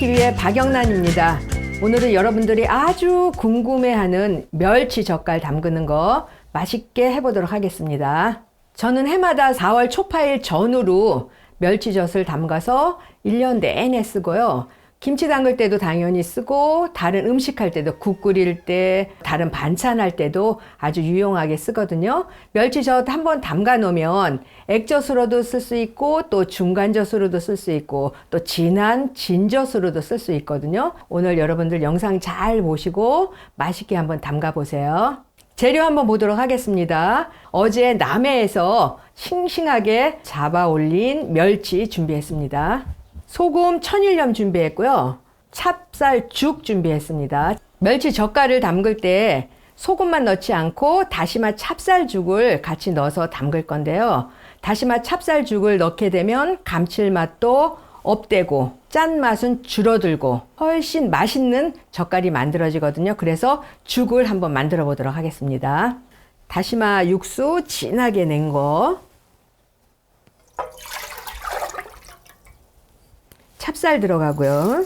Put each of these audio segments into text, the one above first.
크맘TV의 박영란입니다. 오늘은 여러분들이 아주 궁금해하는 멸치 젓갈 담그는 거 맛있게 해보도록 하겠습니다. 저는 해마다 4월 초파일 전후로 멸치젓을 담가서 1년 내내 쓰고요. 김치 담글 때도 당연히 쓰고 다른 음식 할 때도 국 끓일 때 다른 반찬 할 때도 아주 유용하게 쓰거든요. 멸치젓 한번 담가 놓으면 액젓으로도 쓸 수 있고 또 중간젓으로도 쓸 수 있고 또 진한 진젓으로도 쓸 수 있거든요. 오늘 여러분들 영상 잘 보시고 맛있게 한번 담가 보세요. 재료 한번 보도록 하겠습니다. 어제 남해에서 싱싱하게 잡아 올린 멸치 준비했습니다. 소금 천일염 준비했고요. 찹쌀 죽 준비했습니다. 멸치 젓갈을 담글 때 소금만 넣지 않고 다시마 찹쌀죽을 같이 넣어서 담글 건데요. 다시마 찹쌀죽을 넣게 되면 감칠맛도 업되고 짠맛은 줄어들고 훨씬 맛있는 젓갈이 만들어지거든요. 그래서 죽을 한번 만들어 보도록 하겠습니다. 다시마 육수 진하게 낸 거. 찹쌀 들어가고요.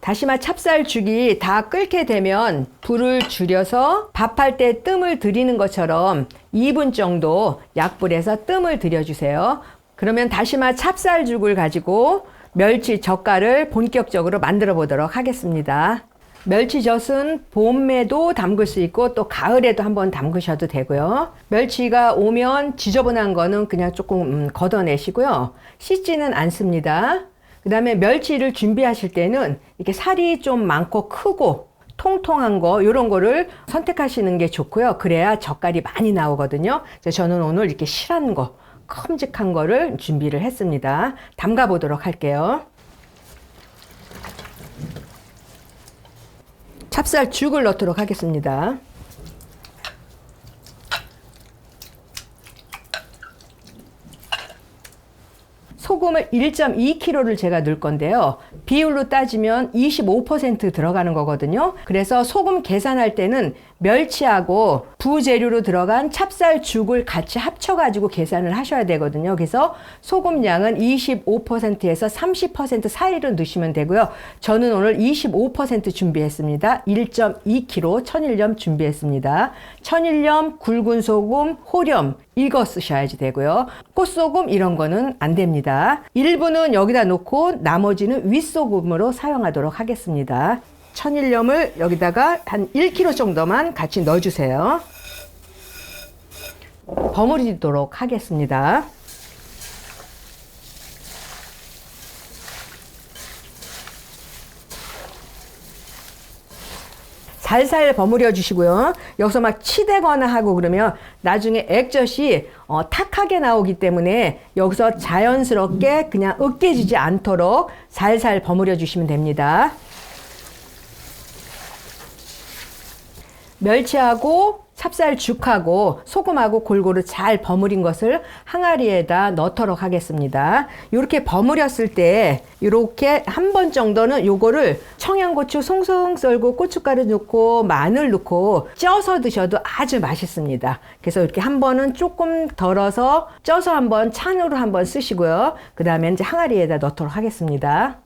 다시마 찹쌀죽이 다 끓게 되면 불을 줄여서 밥할 때 뜸을 들이는 것처럼 2분 정도 약불에서 뜸을 들여주세요. 그러면 다시마 찹쌀죽을 가지고 멸치 젓갈을 본격적으로 만들어 보도록 하겠습니다. 멸치젓은 봄에도 담글 수 있고 또 가을에도 한번 담그셔도 되고요. 멸치가 오면 지저분한 거는 그냥 조금 음, 걷어내시고요. 씻지는 않습니다. 그 다음에 멸치를 준비하실 때는 이렇게 살이 좀 많고 크고 통통한 거 이런 거를 선택하시는 게 좋고요. 그래야 젓갈이 많이 나오거든요. 저는 오늘 이렇게 실한 거, 큼직한 거를 준비를 했습니다. 담가 보도록 할게요. 찹쌀죽을 넣도록 하겠습니다. 소금을 1.2kg를 제가 넣을 건데요. 비율로 따지면 25% 들어가는 거거든요. 그래서 소금 계산할 때는 멸치하고 부재료로 들어간 찹쌀 죽을 같이 합쳐가지고 계산을 하셔야 되거든요. 그래서 소금 양은 25%에서 30% 사이로 넣으시면 되고요. 저는 오늘 25% 준비했습니다. 1.2kg 천일염 준비했습니다. 천일염, 굵은 소금, 호렴 이거 쓰셔야지 되고요. 꽃소금 이런 거는 안 됩니다. 일부는 여기다 놓고 나머지는 윗소금으로 사용하도록 하겠습니다. 천일염을 여기다가 한 1kg 정도만 같이 넣어주세요. 버무리도록 하겠습니다. 살살 버무려 주시고요. 여기서 막 치대거나 하고 그러면 나중에 액젓이 어, 탁하게 나오기 때문에 여기서 자연스럽게 그냥 으깨지지 않도록 살살 버무려 주시면 됩니다. 멸치하고 찹쌀죽하고 소금하고 골고루 잘 버무린 것을 항아리에다 넣도록 하겠습니다. 이렇게 버무렸을 때 이렇게 한 번 정도는 요거를 청양고추 송송 썰고 고춧가루 넣고 마늘 넣고 쪄서 드셔도 아주 맛있습니다. 그래서 이렇게 한 번은 조금 덜어서 쪄서 한번 찬으로 한번 쓰시고요. 그 다음에 이제 항아리에다 넣도록 하겠습니다.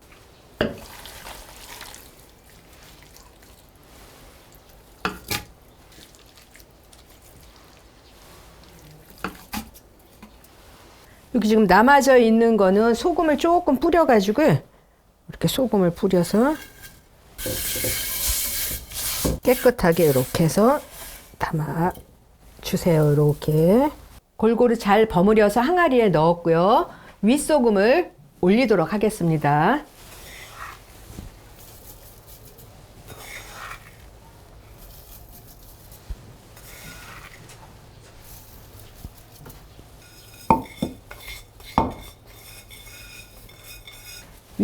여기 지금 남아져 있는 거는 소금을 조금 뿌려가지고 이렇게 소금을 뿌려서 깨끗하게 이렇게 해서 담아 주세요. 이렇게 골고루 잘 버무려서 항아리에 넣었고요. 윗소금을 올리도록 하겠습니다.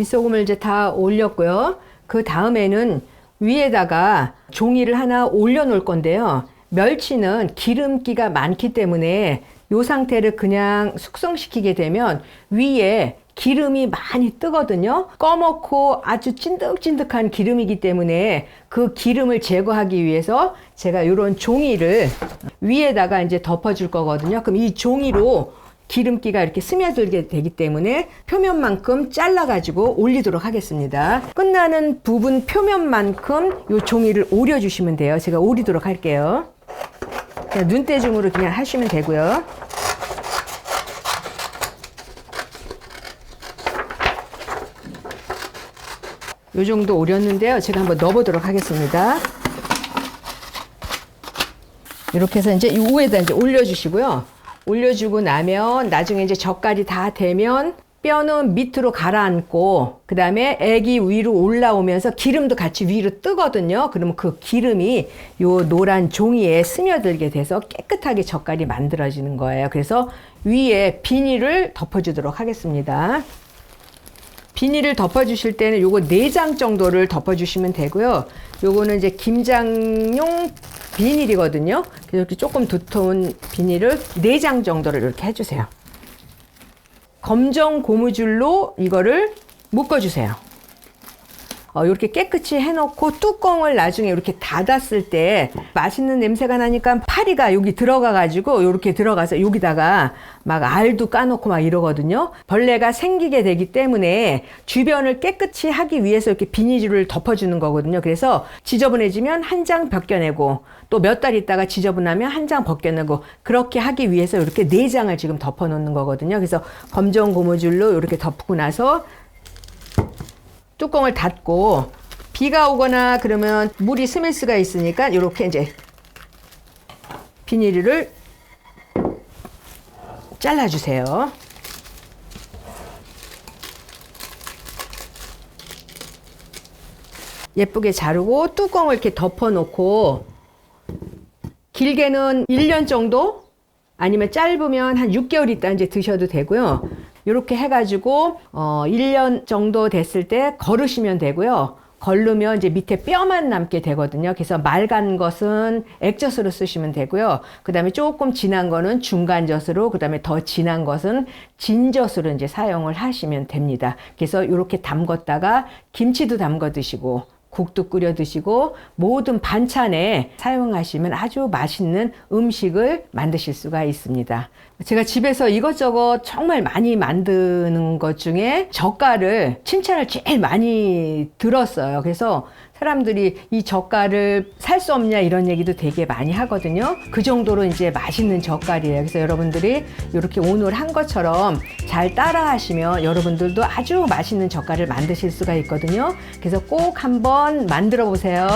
윗소금을 이제 다 올렸고요. 그 다음에는 위에다가 종이를 하나 올려놓을 건데요. 멸치는 기름기가 많기 때문에 이 상태를 그냥 숙성시키게 되면 위에 기름이 많이 뜨거든요. 꺼먹고 아주 찐득찐득한 기름이기 때문에 그 기름을 제거하기 위해서 제가 이런 종이를 위에다가 이제 덮어줄 거거든요. 그럼 이 종이로 기름기가 이렇게 스며들게 되기 때문에 표면만큼 잘라가지고 올리도록 하겠습니다. 끝나는 부분 표면만큼 이 종이를 오려주시면 돼요. 제가 오리도록 할게요. 그냥 눈대중으로 그냥 하시면 되고요. 요 정도 오렸는데요. 제가 한번 넣어보도록 하겠습니다. 이렇게 해서 이제 이 위에다 이제 올려주시고요. 올려주고 나면 나중에 이제 젓갈이 다 되면 뼈는 밑으로 가라앉고 그 다음에 애기 위로 올라오면서 기름도 같이 위로 뜨거든요. 그러면 그 기름이 요 노란 종이에 스며들게 돼서 깨끗하게 젓갈이 만들어지는 거예요. 그래서 위에 비닐을 덮어주도록 하겠습니다. 비닐을 덮어주실 때는 요거 4장 정도를 덮어주시면 되고요. 요거는 이제 김장용 비닐이거든요. 이렇게 조금 두터운 비닐을 4장 정도를 이렇게 해주세요. 검정 고무줄로 이거를 묶어주세요. 어, 이렇게 깨끗이 해놓고 뚜껑을 나중에 이렇게 닫았을 때 맛있는 냄새가 나니까 파리가 여기 들어가가지고 이렇게 들어가서 여기다가 막 알도 까놓고 막 이러거든요. 벌레가 생기게 되기 때문에 주변을 깨끗이 하기 위해서 이렇게 비닐을 덮어주는 거거든요. 그래서 지저분해지면 한 장 벗겨내고 또 몇 달 있다가 지저분하면 한 장 벗겨내고 그렇게 하기 위해서 이렇게 네 장을 지금 덮어 놓는 거거든요. 그래서 검정 고무줄로 이렇게 덮고 나서 뚜껑을 닫고 비가 오거나 그러면 물이 스밀 수가 있으니까 이렇게 이제 비닐을 잘라주세요. 예쁘게 자르고 뚜껑을 이렇게 덮어놓고 길게는 1년 정도 아니면 짧으면 한 6개월 있다 이제 드셔도 되고요. 이렇게 해가지고 어 1년 정도 됐을 때 걸으시면 되고요. 걸르면 이제 밑에 뼈만 남게 되거든요. 그래서 맑은 것은 액젓으로 쓰시면 되고요. 그 다음에 조금 진한 거는 중간젓으로, 그 다음에 더 진한 것은 진젓으로 이제 사용을 하시면 됩니다. 그래서 이렇게 담궜다가 김치도 담궈 드시고, 국도 끓여 드시고 모든 반찬에 사용하시면 아주 맛있는 음식을 만드실 수가 있습니다. 제가 집에서 이것저것 정말 많이 만드는 것 중에 젓갈을 칭찬을 제일 많이 들었어요. 그래서 사람들이 이 젓갈을 살 수 없냐 이런 얘기도 되게 많이 하거든요. 그 정도로 이제 맛있는 젓갈이에요. 그래서 여러분들이 이렇게 오늘 한 것처럼 잘 따라 하시면 여러분들도 아주 맛있는 젓갈을 만드실 수가 있거든요. 그래서 꼭 한번 만들어 보세요.